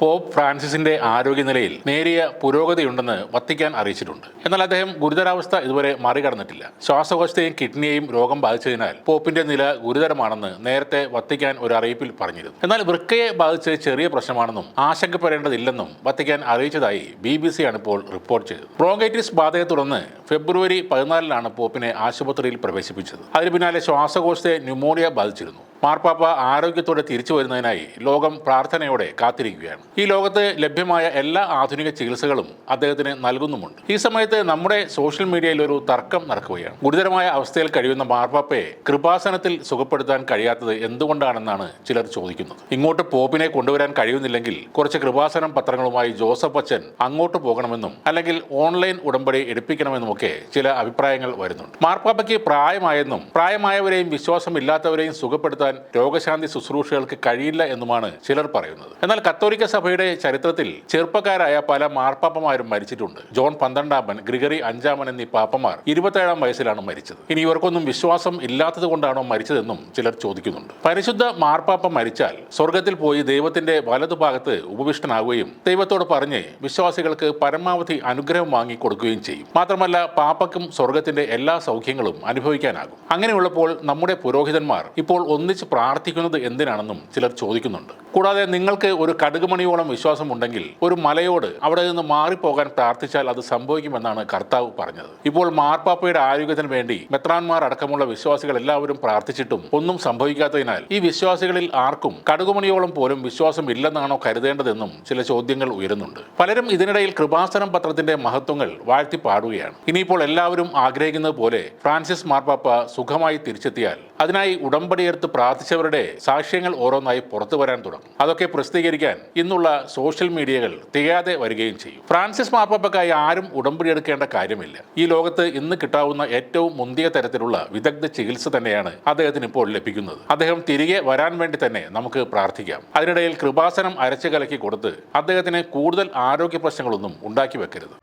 Pop ഫ്രാൻസിസിന്റെ ആരോഗ്യനിലയിൽ നേരിയ പുരോഗതിയുണ്ടെന്ന് Vatican അറിയിച്ചിട്ടുണ്ട്. എന്നാൽ അദ്ദേഹം ഗുരുതരാവസ്ഥ ഇതുവരെ മറികടന്നിട്ടില്ല. ശ്വാസകോശത്തെയും കിഡ്നിയെയും രോഗം ബാധിച്ചതിനാൽ പോപ്പിന്റെ നില ഗുരുതരമാണെന്ന് നേരത്തെ വത്തിക്കാൻ ഒരു അറിയിപ്പിൽ പറഞ്ഞിരുന്നു. എന്നാൽ വൃക്കയെ ബാധിച്ച് ചെറിയ പ്രശ്നമാണെന്നും ആശങ്കപ്പെടേണ്ടതില്ലെന്നും വത്തിക്കാൻ അറിയിച്ചതായി ബി ബി സി ആണ് ഇപ്പോൾ റിപ്പോർട്ട് ചെയ്തത്. ബ്രോങ്കൈറ്റിസ് ബാധയെ തുടർന്ന് ഫെബ്രുവരി പതിനാലിനാണ് പോപ്പിനെ ആശുപത്രിയിൽ പ്രവേശിപ്പിച്ചത്. അതിന് പിന്നാലെ ശ്വാസകോശത്തെ ന്യൂമോണിയ ബാധിച്ചിരുന്നു. മാർപ്പാപ്പ ആരോഗ്യത്തോടെ തിരിച്ചു വരുന്നതിനായി ലോകം പ്രാർത്ഥനയോടെ കാത്തിരിക്കുകയാണ്. ഈ ലോകത്ത് ലഭ്യമായ എല്ലാ ആധുനിക ചികിത്സകളും അദ്ദേഹത്തിന് നൽകുന്നുമുണ്ട്. ഈ സമയത്ത് നമ്മുടെ സോഷ്യൽ മീഡിയയിൽ ഒരു തർക്കം നടക്കുകയാണ്. ഗുരുതരമായ അവസ്ഥയിൽ കഴിയുന്ന മാർപ്പാപ്പയെ കൃപാസനത്തിൽ സുഖപ്പെടുത്താൻ കഴിയാത്തത് എന്തുകൊണ്ടാണെന്നാണ് ചിലർ ചോദിക്കുന്നത്. ഇങ്ങോട്ട് പോപ്പിനെ കൊണ്ടുവരാൻ കഴിയുന്നില്ലെങ്കിൽ കുറച്ച് കൃപാസനം പത്രങ്ങളുമായി ജോസഫ് അച്ഛൻ അങ്ങോട്ട് പോകണമെന്നും അല്ലെങ്കിൽ ഓൺലൈൻ ഉടമ്പടി എടുപ്പിക്കണമെന്നുമൊക്കെ ചില അഭിപ്രായങ്ങൾ വരുന്നുണ്ട്. മാർപ്പാപ്പയ്ക്ക് പ്രായമായെന്നും പ്രായമായവരെയും വിശ്വാസമില്ലാത്തവരെയും സുഖപ്പെടുത്താൻ രോഗശാന്തി ശുശ്രൂഷകൾക്ക് കഴിയില്ല എന്നുമാണ് ചിലർ പറയുന്നത്. എന്നാൽ കത്തോലിക്ക സഭയുടെ ചരിത്രത്തിൽ ചെറുപ്പക്കാരായ പല മാർപ്പാപ്പമാരും മരിച്ചിട്ടുണ്ട്. ജോൺ പന്ത്രണ്ടാമൻ ഗ്രിഗറി അഞ്ചാമൻ എന്നീ പാപ്പമാർ ഇരുപത്തേഴാം വയസ്സിലാണ് മരിച്ചത്. ഇനി ഇവർക്കൊന്നും വിശ്വാസം ഇല്ലാത്തത് കൊണ്ടാണോ മരിച്ചതെന്നും ചിലർ ചോദിക്കുന്നുണ്ട്. പരിശുദ്ധ മാർപ്പാപ്പ മരിച്ചാൽ സ്വർഗത്തിൽ പോയി ദൈവത്തിന്റെ വലതുഭാഗത്ത് ഉപവിഷ്ടനാവുകയും ദൈവത്തോട് പറഞ്ഞ് വിശ്വാസികൾക്ക് പരമാവധി അനുഗ്രഹം വാങ്ങി കൊടുക്കുകയും ചെയ്യും. മാത്രമല്ല പാപ്പക്കും സ്വർഗത്തിന്റെ എല്ലാ സൗഖ്യങ്ങളും അനുഭവിക്കാനാകും. അങ്ങനെയുള്ളപ്പോൾ നമ്മുടെ പുരോഹിതന്മാർ ഇപ്പോൾ ഒന്നിച്ച് പ്രാർത്ഥിക്കുന്നത് എന്തിനാണെന്നും ചിലർ ചോദിക്കുന്നുണ്ട്. കൂടാതെ നിങ്ങൾക്ക് ഒരു കടുകുമണിയോളം വിശ്വാസം ഉണ്ടെങ്കിൽ ഒരു മലയോട് അവിടെ നിന്ന് മാറിപ്പോകാൻ പ്രാർത്ഥിച്ചാൽ അത് സംഭവിക്കുമെന്നാണ് കർത്താവ് പറഞ്ഞത്. ഇപ്പോൾ മാർപ്പാപ്പയുടെ ആരോഗ്യത്തിന് വേണ്ടി മെത്രാൻമാർ അടക്കമുള്ള വിശ്വാസികൾ എല്ലാവരും പ്രാർത്ഥിച്ചിട്ടും ഒന്നും സംഭവിക്കാത്തതിനാൽ ഈ വിശ്വാസികളിൽ ആർക്കും കടുകുമണിയോളം പോലും വിശ്വാസം ഇല്ലെന്നാണോ കരുതേണ്ടതെന്നും ചില ചോദ്യങ്ങൾ ഉയരുന്നുണ്ട്. പലരും ഇതിനിടയിൽ കൃപാസനം പത്രത്തിന്റെ മഹത്വങ്ങൾ വാഴ്ത്തി പാടുകയാണ്. ഇനിയിപ്പോൾ എല്ലാവരും ആഗ്രഹിക്കുന്നത് പോലെ ഫ്രാൻസിസ് മാർപ്പാപ്പ സുഖമായി തിരിച്ചെത്തിയാൽ അതിനായി ഉടമ്പടിയെടുത്ത് പ്രാർത്ഥിച്ചവരുടെ സാക്ഷ്യങ്ങൾ ഓരോന്നായി പുറത്തു വരാൻ തുടങ്ങും. അതൊക്കെ പ്രസിദ്ധീകരിക്കാൻ ഇന്നുള്ള സോഷ്യൽ മീഡിയകൾ തികയാതെ വരികയും ചെയ്യും. ഫ്രാൻസിസ് മാർപ്പാപ്പക്കായി ആരും ഉടമ്പടി എടുക്കേണ്ട കാര്യമില്ല. ഈ ലോകത്ത് ഇന്ന് കിട്ടാവുന്ന ഏറ്റവും മുന്തിയ തരത്തിലുള്ള വിദഗ്ധ ചികിത്സ തന്നെയാണ് അദ്ദേഹത്തിന് ഇപ്പോൾ ലഭിക്കുന്നത്. അദ്ദേഹം തിരികെ വരാൻ വേണ്ടി തന്നെ നമുക്ക് പ്രാർത്ഥിക്കാം. അതിനിടയിൽ കൃപാസനം അരച്ചു കലക്കി കൊടുത്ത് അദ്ദേഹത്തിന് കൂടുതൽ ആരോഗ്യ പ്രശ്നങ്ങളൊന്നും ഉണ്ടാക്കി വെക്കരുത്.